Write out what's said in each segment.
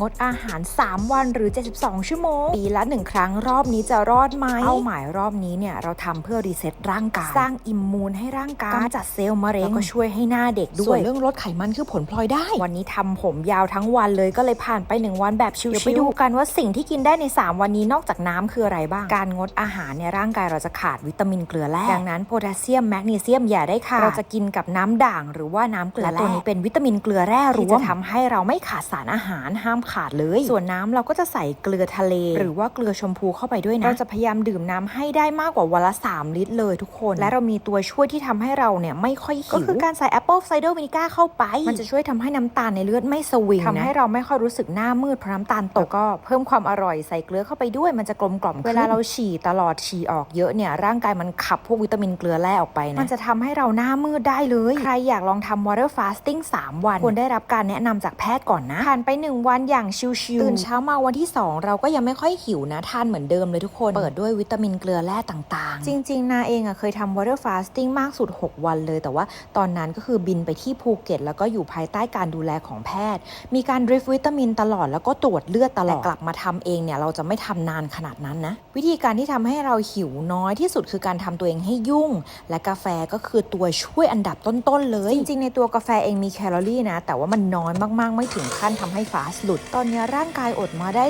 งดอาหาร 3 วันหรือ 72 ชั่วโมง ปีละ 1 ครั้งรอบนี้จะรอดไหมเป้าหมายรอบนี้เนี่ยเราทำเพื่อรีเซ็ตร่างกาย สร้างอิมมูนให้ร่างกายกำจัดเซลล์มะเร็งแล้วก็ช่วยให้หน้าเด็กด้วยส่วนเรื่องลดไขมันคือผลพลอยได้ วันนี้ทำผมยาวทั้งวันเลยก็เลยผ่านไป 1 วันแบบชิวๆเดี๋ยวไปดูกันว่าสิ่งที่กินได้ใน 3 วันนี้นอกจากน้ำคืออะไรบ้าง การงดอาหารเนี่ยร่างกายเราจะขาดวิตามินเกลือแร่ดังนั้นโพแทสเซียมแมกนีเซียมอย่าได้ขาดเราจะกินกับน้ำด่างหรือว่าน้ำเกลือแร่ตัวนี้เป็นวิตามินเกลือแร่รวมที่จะทำให้เราไม่ขาดสารอาหารห้ามขาดเลย ส่วนน้ำเราก็จะใส่เกลือทะเล หรือว่าเกลือชมพูเข้าไปด้วยนะเราจะพยายามดื่มน้ำให้ได้มากกว่าวันละ 3 ลิตรเลยทุกคน และเรามีตัวช่วยที่ทำให้เราเนี่ยไม่ค่อยหิวก็คือการใส่แอปเปิลไซเดอร์วินิก้าเข้าไป มันจะช่วยทำให้น้ำตาลในเลือดไม่สวิงทำให้เราไม่ค่อยรู้สึกหน้ามืดเพราะน้ำตาลตกก็เพิ่มความอร่อยใส่เกลือเข้าไปด้วย มันจะกลมกล่อมขึ้นเวลาเราฉี่ตลอดฉี่ออกเยอะเนี่ยร่างกายมันขับพวกวิตามินเกลือแร่ออกไปนะมันจะทำให้เราหน้ามืดได้เลย ใครอยากลองทำ water fasting 3 วันควรได้รับการแนะนำจากแพทย์ก่อนนะผ่านไป 1 วันอย่างชิวๆตื่นเช้ามาวันที่ 2 เราก็ยังไม่ค่อยหิวนะทานเหมือนเดิมเลยทุกคนเปิดด้วยวิตามินเกลือแร่ต่างๆ จริง ๆ นาเองอะเคยทำ water fasting มากสุด 6 วันเลย แต่ว่าตอนนั้นก็คือบินไปที่ภูเก็ต แล้วก็อยู่ภายใต้การดูแลของแพทย์ มีการดริฟวิตามินตลอดแล้วก็ตรวจเลือดตลอดแต่กลับมาทำเองเนี่ยเราจะไม่ทำนานขนาดนั้นนะวิธีการที่ทำให้เราหิวน้อยที่สุดคือการทำตัวเองให้ยุ่ง และกาแฟก็คือตัวช่วยอันดับต้นๆเลย จริงๆในตัวกาแฟเองมีแคลอรี่นะแต่ว่ามันน้อยมากๆ ไม่ถึงขั้นทำให้ฟาสต์หลุดตอนนี้ร่างกายอดมาได้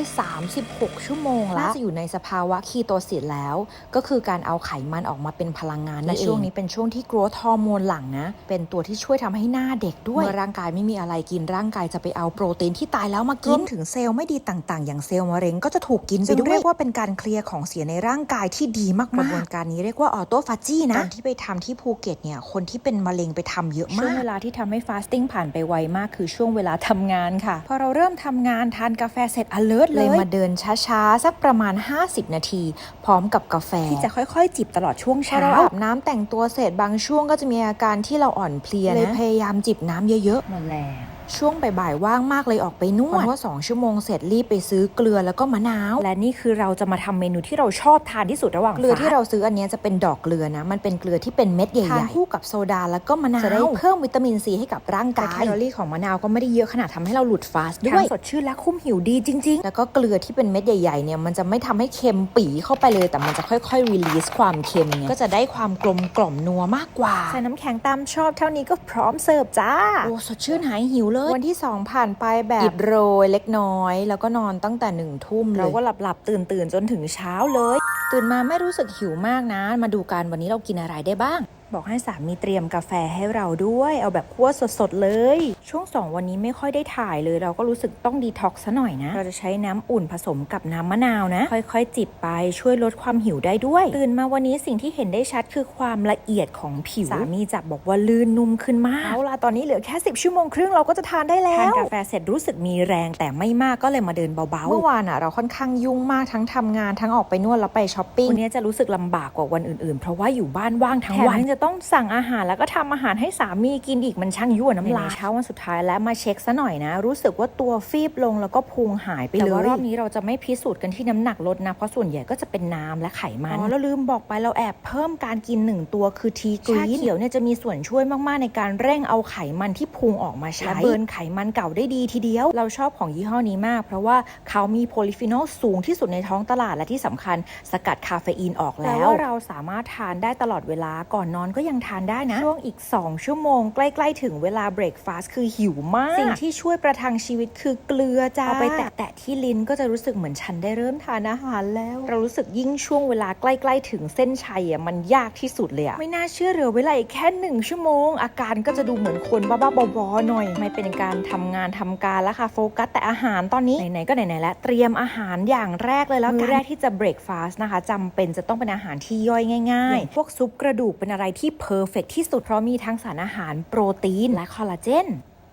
36 ชั่วโมงแล้วน่าจะอยู่ในสภาวะคีโตซิสแล้ว ก็คือการเอาไขมันออกมาเป็นพลังงานและช่วงนี้เป็นช่วงที่กรทฮอร์โมนหลั่งนะ เป็นตัวที่ช่วยทำให้หน้าเด็กด้วย เมื่อร่างกายไม่มีอะไรกินร่างกายจะไปเอาโปรตีนที่ตายแล้วมากินถึงเซลล์ไม่ดีต่างๆ อย่างเซลล์มะเร็งก็จะถูกกินไปด้วยเรียกว่าเป็นการเคลียร์ของเสียในร่างกายที่ดีมากๆกระบวนการนี้เรียกว่าออโตฟาจีนะตอนที่ไปทำที่ภูเก็ตเนี่ยคนที่เป็นมะเร็งไปทำเยอะมากช่วงเวลาที่ทำให้ฟาสติ้งผ่านไปไวมากคือช่วงเวลาทำงานค่ะพอเราเริ่มทำงานทานกาแฟเสร็จ alert เลยมาเดินช้าๆ สักประมาณ 50 นาที พร้อมกับกาแฟ ที่จะค่อยๆ จิบตลอดช่วงเช้าเราอาบน้ำแต่งตัวเสร็จบางช่วงก็จะมีอาการที่เราอ่อนเพลียเลยพยายามจิบน้ำเยอะๆหมดแล้ว ช่วงบ่ายๆว่างมากเลยออกไปนวดเพราะว่า2ชั่วโมงเสร็จรีบไปซื้อเกลือแล้วก็มะนาว และนี่คือเราจะมาทำเมนูที่เราชอบทานที่สุดระหว่างเกลือที่เราซื้ออันเนี้ยจะเป็นดอกเกลือนะ มันเป็นเกลือที่เป็นเม็ดใหญ่ๆทานคู่กับโซดาแล้วก็มะนาวจะได้เพิ่มวิตามินซีให้กับร่างกายแคลอรี่ของมะนาวก็ไม่ได้เยอะขนาดทำให้เราหลุดฟาสต์ด้วยสดชื่นและคุ้มหิวดีจริง ๆ แล้วก็เกลือที่เป็นเม็ดใหญ่ๆเนี่ยมันจะไม่ทำให้เค็มปีเข้าไปเลย แต่มันจะค่อยๆรีลีสความเค็มเนี่ยก็จะได้ความกลมกล่อมนัวมากกว่าใส่น้ำแข็งตามชอบเท่านี้ก็พร้อมเสิร์ฟจ้าโอ้สดชื่นหายหิวเลยวันที่ 2 ผ่านไปแบบอิดโรยเล็กน้อย แล้วก็นอนตั้งแต่หนึ่งทุ่มเลยเราก็หลับหลับตื่นตื่นๆจนถึงเช้าเลย ตื่นมาไม่รู้สึกหิวมากนะ มาดูกันวันนี้เรากินอะไรได้บ้าง บอกให้สามีเตรียมกาแฟให้เราด้วย เอาแบบคั่วสดๆเลย ช่วง 2 วันนี้ไม่ค่อยได้ถ่ายเลย เราก็รู้สึกต้องดีท็อกซ์ซะหน่อยนะ เราจะใช้น้ำอุ่นผสมกับน้ำมะนาวนะ ค่อยๆ จิบไปช่วยลดความหิวได้ด้วย ตื่นมาวันนี้สิ่งที่เห็นได้ชัดคือความละเอียดของผิว สามีจับบอกว่าลื่นนุ่มขึ้นมาก เอาล่ะตอนนี้เหลือแค่ 10 ชั่วโมงครึ่งเราก็จะทานได้แล้ว ทานกาแฟเสร็จรู้สึกมีแรงแต่ไม่มากก็เลยมาเดินเบาๆ เมื่อวานอะเราค่อนข้างยุ่งมากทั้งทำงานทั้งออกไปนวดแล้วไปช้อปปิ้ง วันนี้จะรู้สึกลำบากกว่าวันอื่นๆ เพราะว่าอยู่บ้านว่างทั้งวันจะต้องสั่งอาหารแล้วก็ทำอาหารให้สามีกินอีกมันช่างยั่วน้ำลายเช้าวันสุดท้ายแล้วมาเช็คซะหน่อยนะ รู้สึกว่าตัวฟีบลงแล้วก็พุงหายไปเลยแต่ว่ารอบนี้เราจะไม่พิสูจน์กันที่น้ำหนักลดนะเพราะส่วนใหญ่ก็จะเป็นน้ำและไขมันอ๋อแล้วลืมบอกไปเราแอบเพิ่มการกินหนึ่งตัวคือทีกรีนชาเขียวเนี่ยจะมีส่วนช่วยมากๆในการเร่งเอาไขมันที่พุงออกมาใช้และเบิร์นไขมันเก่าได้ดีทีเดียว เราชอบของยี่ห้อนี้มาก เพราะว่าเขามีโพลิฟีนอลสูงที่สุดในท้องตลาดและที่สำคัญสกัดคาเฟอีนออกแล้วว่าเราสามารถทานได้ตลอดเวลาก่อนนอนก็ยังทานได้นะ ช่วงอีก 2 ชั่วโมง ใกล้ๆ ถึงเวลาเบรกฟาสต์คือหิวมาก สิ่งที่ช่วยประทังชีวิตคือเกลือจ้า เอาไปแตะๆที่ลิ้นก็จะรู้สึกเหมือนฉันได้เริ่มทานอาหารแล้ว เรารู้สึกยิ่งช่วงเวลาใกล้ๆ ถึงเส้นชัยอะมันยากที่สุดเลยอะไม่น่าเชื่อเหลือเวลาอีกแค่หนึ่งชั่วโมง อาการก็จะดูเหมือนคนบ้าๆบอๆหน่อย ไม่เป็นการทำงานทำการแล้วค่ะโฟกัสแต่อาหารตอนนี้ไหนๆก็ไหนๆแล้วเตรียมอาหารอย่างแรกเลยแล้วมื้อแรกที่จะเบรกฟาสต์นะคะจำเป็นจะต้องเป็นอาหารที่ย่อยง่ายๆ พวกซุปกระดูกเป็นอะไรที่เพอร์เฟกที่สุด เพราะมีทั้งสารอาหารโปรตีนและคอลลาเจน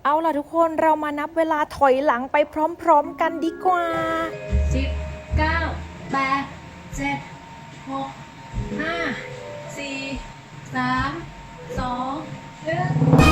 เอาล่ะทุกคนเรามานับเวลาถอยหลังไปพร้อมๆกันดีกว่า 10 9 8 7 6 5 4 3 2 1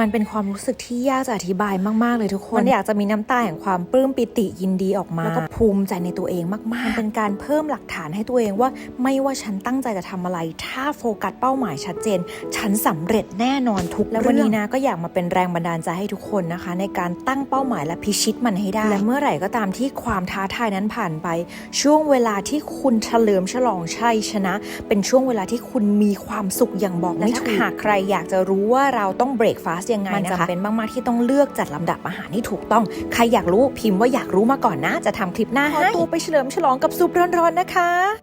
ม่กินข้าวฮู้ฮู้มันเป็นความรู้สึกที่ยากจะอธิบายมาก ๆ เลยทุกคน มันอยากจะมีน้ำตาแห่งความปลื้มปิติยินดีออกมา แล้วก็ภูมิใจในตัวเองมากๆมันเป็นการเพิ่มหลักฐานให้ตัวเองว่า ไม่ว่าฉันตั้งใจจะทำอะไร ถ้าโฟกัสเป้าหมายชัดเจน ฉันสำเร็จแน่นอนทุกเรื่องแล้ววันนี้นะก็อยากมาเป็นแรงบันดาลใจให้ทุกคนนะคะ ในการตั้งเป้าหมายและพิชิตมันให้ได้ และเมื่อไหร่ก็ตามที่ความท้าทายนั้นผ่านไป ช่วงเวลาที่คุณเฉลิมฉลองชัยชนะ เป็นช่วงเวลาที่คุณมีความสุขอย่างบอกไม่ถูกหากใครอยากจะรู้ว่าเราต้องเบรกฟาสยังไงนะคะมันจำเป็นมากๆที่ต้องเลือกจัดลำดับอาหารที่ถูกต้อง ใครอยากรู้พิมพ์ว่าอยากรู้มาก่อนนะ จะทำคลิปหน้าให้ขอตัวไปเฉลิมฉลองกับซุปร้อนๆนะคะ